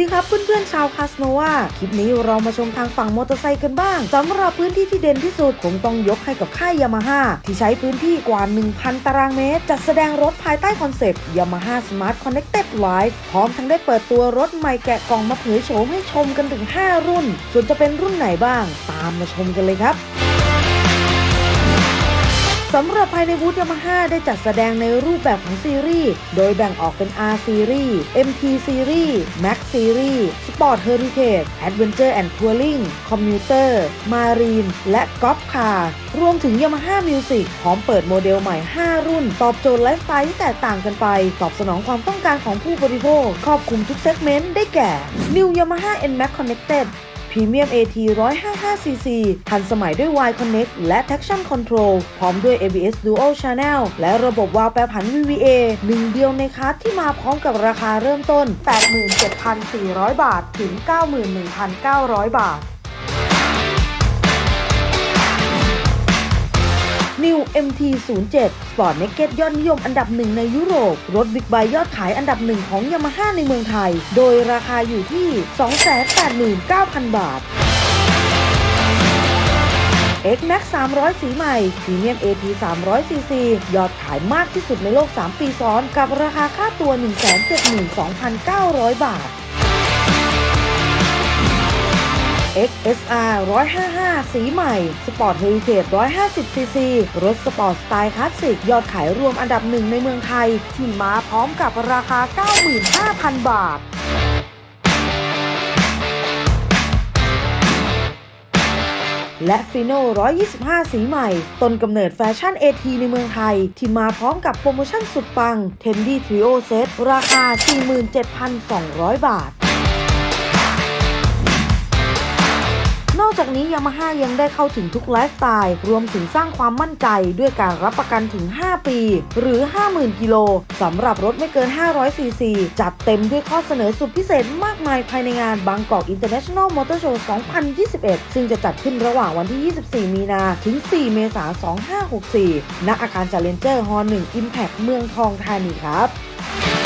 ดีครับเพื่อนๆชาวคาสโนวาคลิปนี้เรามาชมทางฝั่งมอเตอร์ไซค์กันบ้างสำหรับพื้นที่ที่เด่นที่สุดคงต้องยกให้กับค่ายยามาฮ่าที่ใช้พื้นที่กว่า 1,000 ตารางเมตร จัดแสดงรถภายใต้คอนเซปต์ Yamaha Smart Connected Life พร้อมทั้งได้เปิดตัวรถใหม่แกะกล่องมาเผยโฉมให้ชมกันถึง 5 รุ่น ส่วนจะเป็นรุ่นไหนบ้าง ตามมาชมกันเลยครับ สำหรับภายในบูธยามาฮ่าได้จัดแสดงในรูปแบบของซีรีส์ โดยแบ่งออกเป็น R Series MT Series Max Series Sport Heritage Adventure and Touring Commuter Marine และ Golf Car รวมถึง Yamaha Music พร้อมเปิดโมเดลใหม่ 5 รุ่น ตอบโจทย์ไลฟ์สไตล์ที่แตกต่างกันไป ตอบสนองความต้องการของผู้บริโภค ครอบคลุมทุกเซกเมนต์ได้แก่ New Yamaha NMAX Connected พรีเมียม AT 155cc ทันสมัยด้วย Y Connect และ Traction Control พร้อมด้วย ABS Dual Channel และระบบวาล์วแปรผัน VVA หนึ่งเดียวในคัสที่มาพร้อมกับราคาเริ่มต้น 87,400 บาท ถึง 91,900 บาท MT 0 7 Sport Naked ยอดนิยมอันดับหนึ่งในยุโรป รถบิ๊กไบค์ยอดขายอันดับหนึ่งของยามาฮ่าในเมืองไทย โดยราคาอยู่ที่ 289,000 บาท X Max 300 สีใหม่ Premium AT 300 cc ยอดขายมากที่สุดในโลก 3 ปีซ้อน กับราคาค่าตัว 172,900 บาท XSR 155 สีใหม่ Sport Heritage 150 cc รถสปอร์ตสไตล์คลาสสิก ยอดขายรวมอันดับหนึ่งในเมืองไทย ที่มาพร้อมกับราคา 95,000 บาทและฟิโน่125 สีใหม่ ต้นกำเนิดแฟชั่น AT ในเมืองไทย ที่มาพร้อมกับโปรโมชั่นสุดปัง Tendy Trio Set ราคา 47,200 บาท จากนี้ยามาฮ่ายังได้เข้าถึงทุกไลฟ์สไตล์ รวมถึงสร้างความมั่นใจด้วยการรับประกันถึง 5 ปี หรือ 50,000 กิโลสำหรับรถไม่เกิน 500 ซีซี จัดเต็มด้วยข้อเสนอสุดพิเศษมากมายภายในงานบางกอก International Motor Show 2021 ซึ่งจะจัดขึ้นระหว่างวันที่ 24 มีนาถึง 4 เมษายน 2564 ณ อาคาร Challenger Hall 1 Impact เมืองทองธานีครับ